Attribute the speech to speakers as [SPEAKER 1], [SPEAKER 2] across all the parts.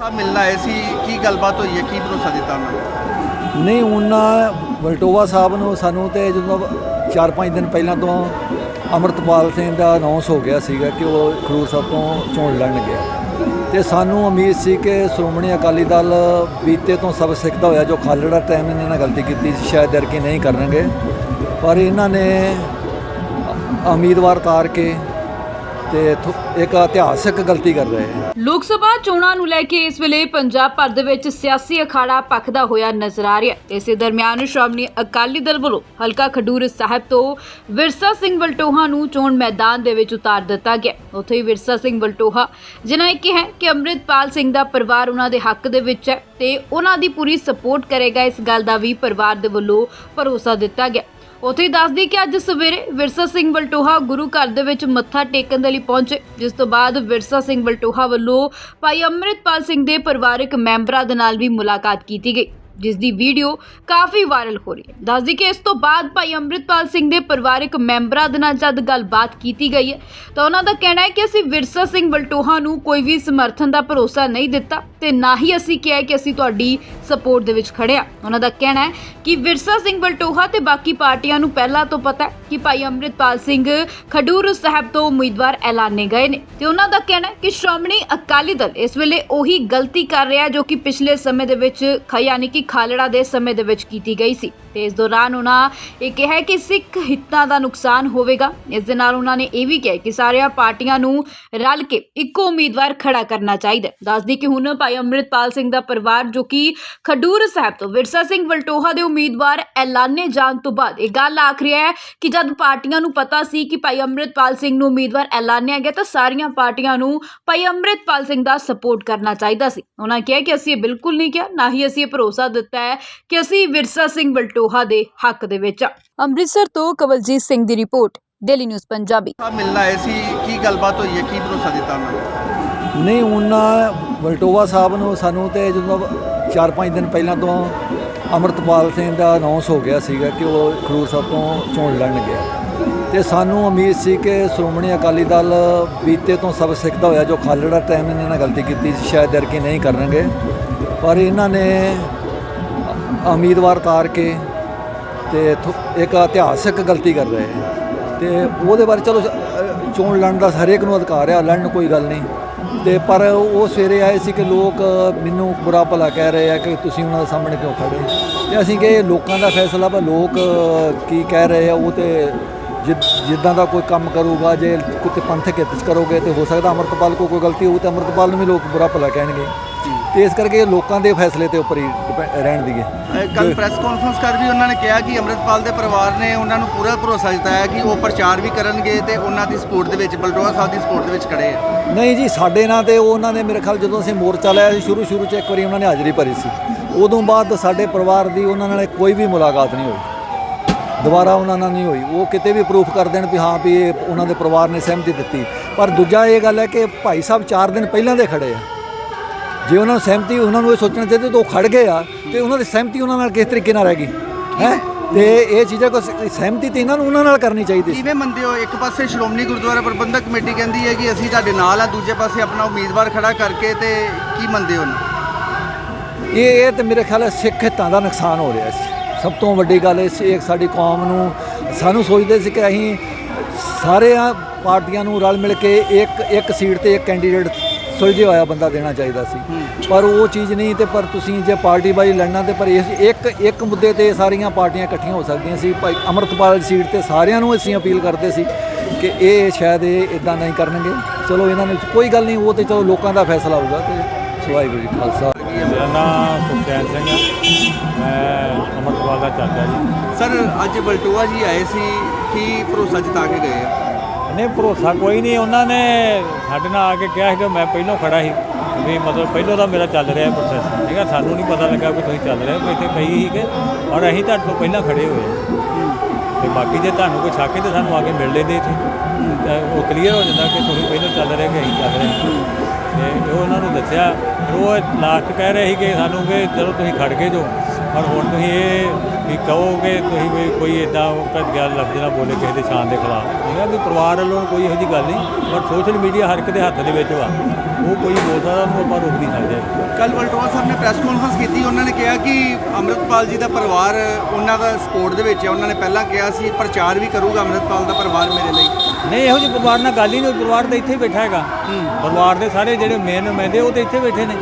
[SPEAKER 1] ਸਾਹਿਬ ਮਿਲਣ ਆਏ ਸੀ? ਕੀ ਗੱਲਬਾਤ ਹੋਈ ਹੈ? ਕੀ ਭਰੋਸਾ ਦਿੱਤਾ ਉਹਨਾਂ ਨੇ?
[SPEAKER 2] ਨਹੀਂ, ਉਹਨਾਂ ਵਲਟੋਵਾ ਸਾਹਿਬ ਨੂੰ ਸਾਨੂੰ ਤੇ ਜਦੋਂ 4-5 ਦਿਨ ਪਹਿਲਾਂ ਤੋਂ ਅਮਰਤਪਾਲ ਸਿੰਘ ਦਾ ਅਨਾਉਂਸ ਹੋ ਗਿਆ ਸੀਗਾ ਕਿ ਉਹ ਖਡੂਰ ਸਾਹਿਬ ਤੋਂ ਚੋਣ ਲੜਨ ਗਿਆ। ਤੇ ਸਾਨੂੰ ਉਮੀਦ ਸੀ ਕਿ ਸ਼੍ਰੋਮਣੀ ਅਕਾਲੀ ਦਲ ਬੀਤੇ ਤੋਂ ਸਭ ਸਿੱਖਦਾ ਹੋਇਆ ਜੋ ਖਾਲੜਾ ਟਾਈਮ ਇਹਨਾਂ ਨੇ ਗਲਤੀ ਕੀਤੀ ਸੀ, ਸ਼ਾਇਦ ਦਰਕੀ ਨਹੀਂ ਕਰਨਗੇ। ਪਰ ਇਹਨਾਂ ਨੇ ਉਮੀਦਵਾਰ ਤਾਰ ਕੇ ਤੇ ਥੋ- ਇੱਕ ਇਤਿਹਾਸਕ ਗਲਤੀ ਕਰ ਰਹੇ ਹੈ।
[SPEAKER 3] ਲੋਕ ਸਭਾ ਚੋਣਾਂ ਨੂੰ ਲੈ ਕੇ ਇਸ ਵੇਲੇ ਪੰਜਾਬ ਭਰ ਦੇ ਵਿੱਚ ਸਿਆਸੀ ਅਖਾੜਾ ਪੱਖਦਾ ਹੋਇਆ ਨਜ਼ਰ ਆ ਰਿਹਾ ਹੈ। ਇਸੇ ਦਰਮਿਆਨ ਸ਼੍ਰੋਮਣੀ ਅਕਾਲੀ ਦਲ ਵੱਲੋਂ ਹਲਕਾ ਖਡੂਰ ਸਾਹਿਬ ਤੋਂ ਵਿਰਸਾ ਸਿੰਘ ਵਲਟੋਹਾ ਨੂੰ ਚੋਣ ਮੈਦਾਨ ਦੇ ਵਿੱਚ ਉਤਾਰ ਦਿੱਤਾ ਗਿਆ ਉੱਥੇ ਹੀ ਵਿਰਸਾ ਸਿੰਘ ਵਲਟੋਹਾ ਜਿਨ੍ਹਾਂ ਇਹ ਕਿਹਾ ਕਿ ਅੰਮ੍ਰਿਤਪਾਲ ਸਿੰਘ ਦਾ ਪਰਿਵਾਰ ਉਹਨਾਂ ਦੇ ਹੱਕ ਦੇ ਵਿੱਚ ਹੈ ਤੇ ਉਹਨਾਂ ਦੀ ਪੂਰੀ ਸਪੋਰਟ ਕਰੇਗਾ। ਇਸ ਗੱਲ ਦਾ ਵੀ ਪਰਿਵਾਰ ਦੇ ਵੱਲੋਂ ਭਰੋਸਾ ਦਿੱਤਾ ਗਿਆ ਉੱਥੇ ਹੀ ਦੱਸਦੀ ਕਿ ਅੱਜ ਸਵੇਰੇ ਵਿਰਸਾ ਸਿੰਘ ਵਲਟੋਹਾ ਗੁਰੂ ਘਰ ਦੇ ਵਿੱਚ ਮੱਥਾ ਟੇਕਣ ਦੇ ਲਈ ਪਹੁੰਚੇ, ਜਿਸ ਤੋਂ ਬਾਅਦ ਵਿਰਸਾ ਸਿੰਘ ਵਲਟੋਹਾ ਵੱਲੋਂ ਭਾਈ ਅੰਮ੍ਰਿਤਪਾਲ ਸਿੰਘ ਦੇ ਪਰਿਵਾਰਕ ਮੈਂਬਰਾਂ ਦੇ ਨਾਲ ਵੀ ਮੁਲਾਕਾਤ ਕੀਤੀ ਗਈ, ਜਿਸ ਦੀ ਵੀਡੀਓ ਕਾਫੀ ਵਾਇਰਲ ਹੋ ਰਹੀ ਹੈ। ਦੱਸਦੀ ਕਿ ਇਸ ਤੋਂ ਬਾਅਦ ਭਾਈ ਅੰਮ੍ਰਿਤਪਾਲ ਸਿੰਘ ਦੇ ਪਰਿਵਾਰਕ ਮੈਂਬਰਾਂ ਦੇ ਨਾਲ ਜਦ ਗੱਲਬਾਤ ਕੀਤੀ ਗਈ ਹੈ, ਤਾਂ ਉਹਨਾਂ ਦਾ ਕਹਿਣਾ ਹੈ ਕਿ ਅਸੀਂ ਵਿਰਸਾ ਸਿੰਘ ਵਲਟੋਹਾ ਨੂੰ ਕੋਈ ਵੀ ਸਮਰਥਨ ਦਾ ਭਰੋਸਾ ਨਹੀਂ ਦਿੱਤਾ। ਤੇ ਨਾ ਹੀ ਅਸੀਂ ਕਿਹਾ ਕਿ ਅਸੀਂ ਤੁਹਾਡੀ ਸਪੋਰਟ ਦੇ ਵਿੱਚ ਖੜੇ ਉਹਨਾਂ ਦਾ ਕਹਿਣਾ ਹੈ ਕਿ ਵਿਰਸਾ ਸਿੰਘ ਵਲਟੋਹਾ ਤੇ ਬਾਕੀ ਪਾਰਟੀਆਂ ਨੂੰ ਪਹਿਲਾਂ ਤੋਂ ਪਤਾ ਹੈ ਕਿ ਭਾਈ ਅੰਮ੍ਰਿਤਪਾਲ ਸਿੰਘ ਖਡੂਰ ਸਾਹਿਬ ਤੋਂ ਉਮੀਦਵਾਰ ਐਲਾਨੇ ਗਏ ਨੇ। ਤੇ ਉਹਨਾਂ ਦਾ ਕਹਿਣਾ ਹੈ ਕਿ ਸ਼੍ਰੋਮਣੀ ਅਕਾਲੀ ਦਲ ਇਸ ਵੇਲੇ ਉਹੀ ਗਲਤੀ ਕਰ ਰਿਹਾ ਜੋ ਕਿ ਪਿਛਲੇ ਸਮੇਂ ਦੇ ਵਿੱਚ ਯਾਨੀ ਕਿ ਖਾਲੜਾ ਦੇ ਸਮੇਂ ਦੇ ਵਿੱਚ ਕੀਤੀ ਗਈ ਸੀ। ਤੇ ਇਸ ਦੌਰਾਨ ਉਹਨਾਂ ਇਹ ਕਿਹਾ ਕਿ ਸਿੱਖ ਹਿੱਤਾਂ ਦਾ ਨੁਕਸਾਨ ਹੋਵੇਗਾ। ਇਸ ਦੇ ਨਾਲ ਉਹਨਾਂ ਨੇ ਇਹ ਵੀ ਕਿਹਾ ਕਿ ਸਾਰੀਆਂ ਪਾਰਟੀਆਂ ਨੂੰ ਰਲ ਕੇ ਇੱਕੋ ਉਮੀਦਵਾਰ ਖੜਾ ਕਰਨਾ ਚਾਹੀਦਾ ਦੱਸਦੀ ਕਿ ਹੁਣ ਭਾਈ ਅੰਮ੍ਰਿਤਪਾਲ ਸਿੰਘ ਦਾ ਪਰਿਵਾਰ ਜੋ ਕਿ ਖਡੂਰ ਸਾਹਿਬ ਤੋਂ ਵਿਰਸਾ ਸਿੰਘ ਵਲਟੋਹਾ ਦੇ ਉਮੀਦਵਾਰ ਐਲਾਨੇ ਜਾਣ ਤੋਂ ਬਾਅਦ ਇਹ ਗੱਲ ਆਖ ਰਿਹਾ ਹੈ ਕਿ ਜਦ ਪਾਰਟੀਆਂ ਨੂੰ ਪਤਾ ਸੀ ਕਿ ਭਾਈ ਅੰਮ੍ਰਿਤਪਾਲ ਸਿੰਘ ਨੂੰ ਉਮੀਦਵਾਰ ਐਲਾਨਿਆ ਗਿਆ ਤਾਂ ਸਾਰੀਆਂ ਪਾਰਟੀਆਂ ਨੂੰ ਭਾਈ ਅੰਮ੍ਰਿਤਪਾਲ ਸਿੰਘ ਦਾ ਸਪੋਰਟ ਕਰਨਾ ਚਾਹੀਦਾ ਸੀ। ਉਹਨਾਂ ਕਿਹਾ ਕਿ ਅਸੀਂ ਇਹ ਬਿਲਕੁਲ ਨਹੀਂ ਕਿਹਾ, ਨਾ ਹੀ ਅਸੀਂ ਇਹ ਭਰੋਸਾ ਦਿੱਤਾ ਹੈ ਕਿ ਅਸੀਂ ਵਿਰਸਾ ਸਿੰਘ ਵਲਟੋਹਾ ਦੇ ਹੱਕ ਦੇ ਵਿੱਚ। ਅੰਮ੍ਰਿਤਸਰ ਤੋਂ ਕਵਲਜੀਤ ਸਿੰਘ ਦੀ ਰਿਪੋਰਟ ਡੇਲੀ ਨਿਊਜ਼ ਪੰਜਾਬੀ।
[SPEAKER 1] ਸਾਹਿਬ ਮਿਲਣ ਆਏ ਸੀ ਕੀ ਗੱਲਬਾਤ ਹੋਈ ਹੈ? ਕੀ ਭਰੋਸਾ ਦਿੱਤਾ ਉਹਨਾਂ ਨੇ?
[SPEAKER 2] ਨਹੀਂ ਉਹਨਾਂ ਵਲਟੋਵਾ ਸਾਹਿਬ ਨੂੰ ਸਾਨੂੰ ਤੇ ਜਦੋਂ 4-5 ਦਿਨ ਪਹਿਲਾਂ ਤੋਂ ਅਮਰਤਪਾਲ ਸਿੰਘ ਦਾ ਅਨਾਉਂਸ ਹੋ ਗਿਆ ਸੀਗਾ ਕਿ ਉਹ ਖਡੂਰ ਸਾਹਿਬ ਤੋਂ ਚੋਣ ਲੜਨ ਗਿਆ। ਤੇ ਸਾਨੂੰ ਉਮੀਦ ਸੀ ਕਿ ਸ਼੍ਰੋਮਣੀ ਅਕਾਲੀ ਦਲ ਬੀਤੇ ਤੋਂ ਸਬਕ ਸਿੱਖਦਾ ਹੋਇਆ ਜੋ ਖਾਲੜਾ ਟਾਈਮ ਇਹਨਾਂ ਨੇ ਗਲਤੀ ਕੀਤੀ ਸੀ ਸ਼ਾਇਦ ਦਰਕੀ ਨਹੀਂ ਕਰਨਗੇ। ਪਰ ਇਹਨਾਂ ਨੇ ਉਮੀਦਵਾਰ ਤਾਰ ਕੇ ਤੇ ਥੋ- ਇੱਕ ਇਤਿਹਾਸਕ ਗਲਤੀ ਕਰ ਰਹੇ ਹੈ। ਤੇ ਉਹਦੇ ਬਾਰੇ ਚਲੋ ਚੋਣ ਲੜਨ ਦਾ ਹਰੇਕ ਨੂੰ ਅਧਿਕਾਰ ਆ, ਲੜਨ ਕੋਈ ਗੱਲ ਨਹੀਂ। ਤੇ ਪਰ ਉਹ ਸਵੇਰੇ ਆਏ ਸੀ ਕਿ ਲੋਕ ਮੈਨੂੰ ਬੁਰਾ ਭਲਾ ਕਹਿ ਰਹੇ ਆ ਕਿ ਤੁਸੀਂ ਉਹਨਾਂ ਦੇ ਸਾਹਮਣੇ ਕਿਉਂ ਖੜੇ ਤੇ ਅਸੀਂ ਕਿ ਲੋਕਾਂ ਦਾ ਫੈਸਲਾ ਵਾ, ਲੋਕ ਕੀ ਕਹਿ ਰਹੇ ਆ, ਉਹ ਤੇ ਜਿ- ਜਿੱਦਾਂ ਦਾ ਕੋਈ ਕੰਮ ਕਰੂਗਾ, ਜੇ ਕਿਤੇ ਪੰਥਕ ਹਿੱਤ 'ਚ ਕਰੋਗੇ ਤੇ ਹੋ ਸਕਦਾ ਅਮਰਤਪਾਲ ਕੋ ਕੋਈ ਗਲਤੀ ਹੋਊ ਤੇ ਅਮਰਤਪਾਲ ਨੂੰ ਵੀ ਲੋਕ ਬੁਰਾ ਭਲਾ ਕਹਿਣਗੇ। ਤੇ ਇਸ ਕਰਕੇ ਲੋਕਾਂ ਦੇ ਫੈਸਲੇ ਤੇ ਉੱਪਰ ਹੀ ਡਿਪੈ- ਰਹਿਣ ਦੀਏ
[SPEAKER 1] ਕੱਲ ਪ੍ਰੈਸ ਕਾਨਫਰੰਸ ਕਰ ਵੀ ਉਹਨਾਂ ਨੇ ਕਿਹਾ ਕਿ ਅੰਮ੍ਰਿਤਪਾਲ ਦੇ ਪਰਿਵਾਰ ਨੇ ਉਹਨਾਂ ਨੂੰ ਪੂਰਾ ਭਰੋਸਾ ਦਿੱਤਾ ਹੈ ਕਿ ਉਹ ਪ੍ਰਚਾਰ ਵੀ ਕਰਨਗੇ ਤੇ ਉਹਨਾਂ ਦੀ ਸਪੋਰਟ ਦੇ ਵਿੱਚ ਬਲਟੋਆ ਸਾਹਿਬ ਦੀ ਸਪੋਰਟ ਦੇ ਵਿੱਚ ਖੜੇ ਆ
[SPEAKER 2] ਨਹੀਂ ਜੀ ਸਾਡੇ ਨਾਲ ਤੇ ਉਹਨਾਂ ਨੇ ਮੇਰੇ ਖਿਆਲ ਜਦੋਂ ਅਸੀਂ ਮੋਰਚਾ ਲਿਆ ਸੀ ਸ਼ੁਰੂ ਸ਼ੁਰੂ ਚ ਇੱਕ ਵਾਰੀ ਉਹਨਾਂ ਨੇ ਹਾਜ਼ਰੀ ਭਰੀ ਸੀ। ਉਦੋਂ ਬਾਅਦ ਸਾਡੇ ਪਰਿਵਾਰ ਦੀ ਉਹਨਾਂ ਨਾਲ ਕੋਈ ਵੀ ਮੁਲਾਕਾਤ ਨਹੀਂ ਹੋਈ। ਦੁਬਾਰਾ ਉਹਨਾਂ ਨਾਲ ਨਹੀਂ ਹੋਈ। ਉਹ ਕਿਤੇ ਵੀ ਪ੍ਰੂਫ ਕਰ ਦੇਣ ਵੀ ਹਾਂ ਵੀ ਇਹ ਉਹਨਾਂ ਦੇ ਪਰਿਵਾਰ ਨੇ ਸਹਿਮਤੀ ਦਿੱਤੀ। ਪਰ ਦੂਜਾ ਇਹ ਗੱਲ ਹੈ ਕਿ ਭਾਈ ਸਾਹਿਬ 4 ਦਿਨ ਪਹਿਲਾਂ ਦੇ ਖੜੇ ਆ। ਜੇ ਉਹਨਾਂ ਨੂੰ ਸਹਿਮਤੀ ਉਹਨਾਂ ਨੂੰ ਇਹ ਸੋਚਣਾ ਚਾਹੀਦਾ ਤਾਂ ਉਹ ਖੜ ਗਏ ਆ। ਤੇ ਉਹਨਾਂ ਦੀ ਸਹਿਮਤੀ ਉਹਨਾਂ ਨਾਲ ਕਿਸ ਤਰੀਕੇ ਨਾਲ ਰਹਿ ਗਈ ਹੈ? ਤੇ ਇਹ ਚੀਜ਼ਾਂ ਕੋ ਸਹਿਮਤੀ ਤੇ ਇਹਨਾਂ ਨੂੰ ਉਹਨਾਂ ਨਾਲ ਕਰਨੀ ਚਾਹੀਦੀ ਸੀ।
[SPEAKER 1] ਕਿਵੇਂ ਮੰਨਦੇ ਹੋ? ਇੱਕ ਪਾਸੇ ਸ਼੍ਰੋਮਣੀ ਗੁਰਦੁਆਰਾ ਪ੍ਰਬੰਧਕ ਕਮੇਟੀ ਕਹਿੰਦੀ ਹੈ ਕਿ ਅਸੀਂ ਤੁਹਾਡੇ ਨਾਲ ਆ ਦੂਜੇ ਪਾਸੇ ਆਪਣਾ ਉਮੀਦਵਾਰ ਖੜਾ ਕਰਕੇ ਤੇ ਕੀ ਮੰਨਦੇ ਹੋ
[SPEAKER 2] ਇਹ ਇਹ ਤੇ ਮੇਰੇ ਖਿਆਲ ਹੈ ਸਿੱਖ ਹਿੱਤਾਂ ਦਾ ਨੁਕਸਾਨ ਹੋ ਰਿਹਾ ਸੀ। ਸਭ ਤੋਂ ਵੱਡੀ ਗੱਲ ਇਹ ਸੀ ਇੱਕ ਸਾਡੀ ਕੌਮ ਨੂੰ ਸਾਨੂੰ ਸੋਚਦੇ ਸੀ ਕਿ ਅਸੀਂ ਸਾਰੇ ਆ ਪਾਰਟੀਆਂ ਨੂੰ ਰਲ ਮਿਲ ਕੇ ਇੱਕ ਇੱਕ ਸੀਟ ਤੇ ਇੱਕ ਕੈਂਡੀਡੇਟ ਸੁਲਝਿਆ ਹੋਇਆ ਬੰਦਾ ਦੇਣਾ ਚਾਹੀਦਾ ਸੀ। ਪਰ ਉਹ ਚੀਜ਼ ਨਹੀਂ ਤੇ ਪਰ ਤੁਸੀਂ ਜੇ ਪਾਰਟੀ ਬਾਈ ਲੜਨਾ ਤੇ ਪਰ ਇਸ ਇੱਕ ਇੱਕ ਮੁੱਦੇ ਤੇ ਸਾਰੀਆਂ ਪਾਰਟੀਆਂ ਇਕੱਠੀਆਂ ਹੋ ਸਕਦੀਆਂ ਸੀ। ਭਾਈ ਅਮਰਤਪਾਲ ਸੀਟ ਤੇ ਸਾਰਿਆਂ ਨੂੰ ਅਸੀਂ ਅਪੀਲ ਕਰਦੇ ਸੀ ਕਿ ਇਹ ਸ਼ਾਇਦ ਇਹ ਇਦਾਂ ਨਹੀਂ ਕਰਨਗੇ। ਚਲੋ ਇਹਨਾਂ ਨੇ ਕੋਈ ਗੱਲ ਨਹੀਂ ਉਹ ਤੇ ਚਲੋ ਲੋਕਾਂ ਦਾ ਫੈਸਲਾ ਹੋਊਗਾ ਤੇ ਵਾਹਿਗੁਰੂ ਜੀ ਖਾਲਸਾ।
[SPEAKER 4] ਮੇਰਾ ਨਾਮ ਸੁਖਚੈਨ ਸਿੰਘ ਆ ਮੈਂ ਅਮਰਪਾਲ ਦਾ ਚਾਚਾ ਜੀ।
[SPEAKER 1] ਸਰ ਅੱਜ ਬਲਟੋਆ ਜੀ ਆਏ ਸੀ ਕੀ ਭਰੋਸਾ ਜਤਾ ਕੇ ਗਏ ਆ?
[SPEAKER 4] ਨਹੀਂ ਭਰੋਸਾ ਕੋਈ ਨਹੀਂ, ਉਹਨਾਂ ਨੇ ਸਾਡੇ ਨਾਲ ਆ ਕੇ ਕਿਹਾ ਸੀ ਕਿ ਮੈਂ ਪਹਿਲਾਂ ਖੜਾ ਸੀ, ਵੀ ਮਤਲਬ ਪਹਿਲਾਂ ਦਾ ਮੇਰਾ ਚੱਲ ਰਿਹਾ ਪ੍ਰੋਸੈਸ ਠੀਕ ਹੈ ਸਾਨੂੰ ਨਹੀਂ ਪਤਾ ਲੱਗਾ ਕਿ ਤੁਸੀਂ ਚੱਲ ਰਹੇ ਹੋ ਇੱਥੇ ਕਈ ਸੀਗੇ ਔਰ ਅਸੀਂ ਤੁਹਾਡੇ ਤੋਂ ਪਹਿਲਾਂ ਖੜੇ ਹੋਏ ਹਾਂ। ਤੇ ਬਾਕੀ ਜੇ ਤੁਹਾਨੂੰ ਕੋਈ ਸ਼ੱਕ ਹੈ ਤਾਂ ਸਾਨੂੰ ਆ ਕੇ ਮਿਲ ਲੈਂਦੇ ਇੱਥੇ। ਤਾਂ ਉਹ ਕਲੀਅਰ ਹੋ ਜਾਂਦਾ ਕਿ ਤੁਸੀਂ ਪਹਿਲਾਂ ਚੱਲ ਰਹੇ ਕਿ ਅਸੀਂ ਚੱਲ ਰਹੇ ਤੇ ਉਹ ਉਹਨਾਂ ਨੂੰ ਦੱਸਿਆ ਉਹ ਲਾਸਟ ਕਹਿ ਰਹੇ ਸੀ ਕਿ ਸਾਨੂੰ ਕਿ ਚਲੋ ਤੁਸੀਂ ਖੜ ਗਏ ਜੋ ਪਰ ਹੁਣ ਤੁਸੀਂ ਇਹ ਵੀ ਕਹੋਗੇ, ਤੁਸੀਂ ਵੀ ਕੋਈ ਇਦਾਂ ਘਟੀਆ ਲਫ਼ਜ਼ ਨਾ ਬੋਲੇ ਕਿਸੇ ਦੇ ਸ਼ਾਨ ਦੇ ਖਿਲਾਫ। ਇਹਨਾਂ ਹੈ ਵੀ ਪਰਿਵਾਰ ਵੱਲੋਂ ਕੋਈ ਇਹੋ ਜਿਹੀ ਗੱਲ ਨਹੀਂ, ਪਰ ਸੋਸ਼ਲ ਮੀਡੀਆ ਹਰ ਇੱਕ ਦੇ ਹੱਥ ਦੇ ਵਿੱਚ ਵਾ। ਉਹ ਕੋਈ ਬੋਲ ਸਕਦਾ ਉਹਨੂੰ ਆਪਾਂ ਰੋਕ ਨਹੀਂ ਸਕਦੇ।
[SPEAKER 1] ਕੱਲ ਵਲਟੋਆ ਸਾਹਿਬ ਨੇ ਪ੍ਰੈਸ ਕਾਨਫਰੰਸ ਕੀਤੀ, ਉਹਨਾਂ ਨੇ ਕਿਹਾ ਕਿ ਅੰਮ੍ਰਿਤਪਾਲ ਜੀ ਦਾ ਪਰਿਵਾਰ ਉਹਨਾਂ ਦਾ ਸਪੋਰਟ ਦੇ ਵਿੱਚ ਹੈ। ਉਹਨਾਂ ਨੇ ਪਹਿਲਾਂ ਕਿਹਾ ਸੀ, ਪ੍ਰਚਾਰ ਵੀ ਕਰੂਗਾ ਅੰਮ੍ਰਿਤਪਾਲ ਦਾ ਪਰਿਵਾਰ ਮੇਰੇ ਲਈ।
[SPEAKER 4] ਨਹੀਂ ਇਹੋ ਜਿਹੇ ਪਰਿਵਾਰ ਨਾਲ ਗੱਲ ਹੀ ਨਹੀਂ ਹੋਈ, ਪਰਿਵਾਰ ਤਾਂ ਇੱਥੇ ਹੀ ਬੈਠਾ ਹੈਗਾ। ਪਰਿਵਾਰ ਦੇ ਸਾਰੇ ਜਿਹੜੇ ਮੇਨ ਨੁਮਾਇੰਦੇ ਉਹ ਤਾਂ ਇੱਥੇ ਬੈਠੇ ਨੇ।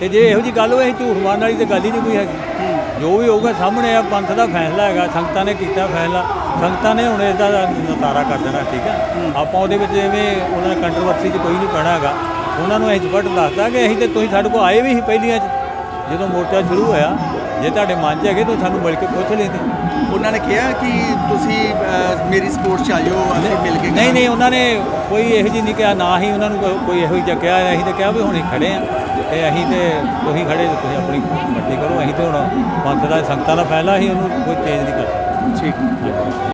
[SPEAKER 4] ਤੇ ਜੇ ਇਹੋ ਜਿਹੀ ਗੱਲ ਹੋਵੇ ਅਸੀਂ ਝੂਠ ਮਾਰਨ ਵਾਲੀ ਤਾਂ ਗੱਲ ਹੀ ਨਹੀਂ ਕੋਈ ਹੈਗੀ। ਜੋ ਵੀ ਹੋਊਗਾ ਸਾਹਮਣੇ ਆ ਪੰਥ ਦਾ ਫੈਸਲਾ ਹੈਗਾ। ਸੰਗਤਾਂ ਨੇ ਕੀਤਾ ਫੈਸਲਾ। ਸੰਗਤਾਂ ਨੇ ਹੁਣ ਇਹਦਾ ਨਤਾਰਾ ਕਰ ਦੇਣਾ ਠੀਕ ਹੈ। ਆਪਾਂ ਉਹਦੇ ਵਿੱਚ ਐਵੇਂ ਉਹਨਾਂ ਕੰਟਰੋਵਰਸੀ 'ਚ ਕੋਈ ਨਹੀਂ ਪੈਣਾ ਹੈਗਾ। ਉਹਨਾਂ ਨੂੰ ਅਸੀਂ ਸਪਸ਼ਟ ਦੱਸਦਾ ਕਿ ਅਸੀਂ ਤੇ ਤੁਸੀਂ ਸਾਡੇ ਕੋਲ ਆਏ ਵੀ ਸੀ ਪਹਿਲੀਆਂ 'ਚ। ਜਦੋਂ ਮੋਰਚਾ ਸ਼ੁਰੂ ਹੋਇਆ ਜੇ ਤੁਹਾਡੇ ਮਨ 'ਚ ਹੈਗੇ ਤਾਂ ਸਾਨੂੰ ਮਿਲ ਕੇ ਪੁੱਛ ਲੈਂਦੇ।
[SPEAKER 1] ਉਹਨਾਂ ਨੇ ਕਿਹਾ ਕਿ ਤੁਸੀਂ ਮੇਰੀ ਸਪੋਰਟ 'ਚ ਆ ਜਾਓ ਅਸੀਂ ਮਿਲ ਕੇ
[SPEAKER 4] ਨਹੀਂ ਨਹੀਂ ਉਹਨਾਂ ਨੇ ਕੋਈ ਇਹੋ ਜਿਹੀ ਨਹੀਂ ਕਿਹਾ ਨਾ ਹੀ ਉਹਨਾਂ ਨੂੰ ਕੋਈ- ਇਹੋ ਜਿਹਾ ਕਿਹਾ ਅਸੀਂ ਤਾਂ ਕਿਹਾ ਵੀ ਹੁਣ ਖੜੇ ਆ ਤੇ ਅਸੀਂ ਤੇ ਤੁਸੀਂ ਖੜੇ ਤੁਸੀਂ ਆਪਣੀ ਮਰਜ਼ੀ ਕਰੋ ਅਸੀਂ ਤੇ ਹੁਣ ਪੰਥ ਦਾ ਸੰਗਤਾਂ ਦਾ ਫੈਸਲਾ ਅਸੀਂ ਉਹਨੂੰ ਕੋਈ ਚੇਂਜ ਨਹੀਂ ਕਰ
[SPEAKER 1] ਠੀਕ।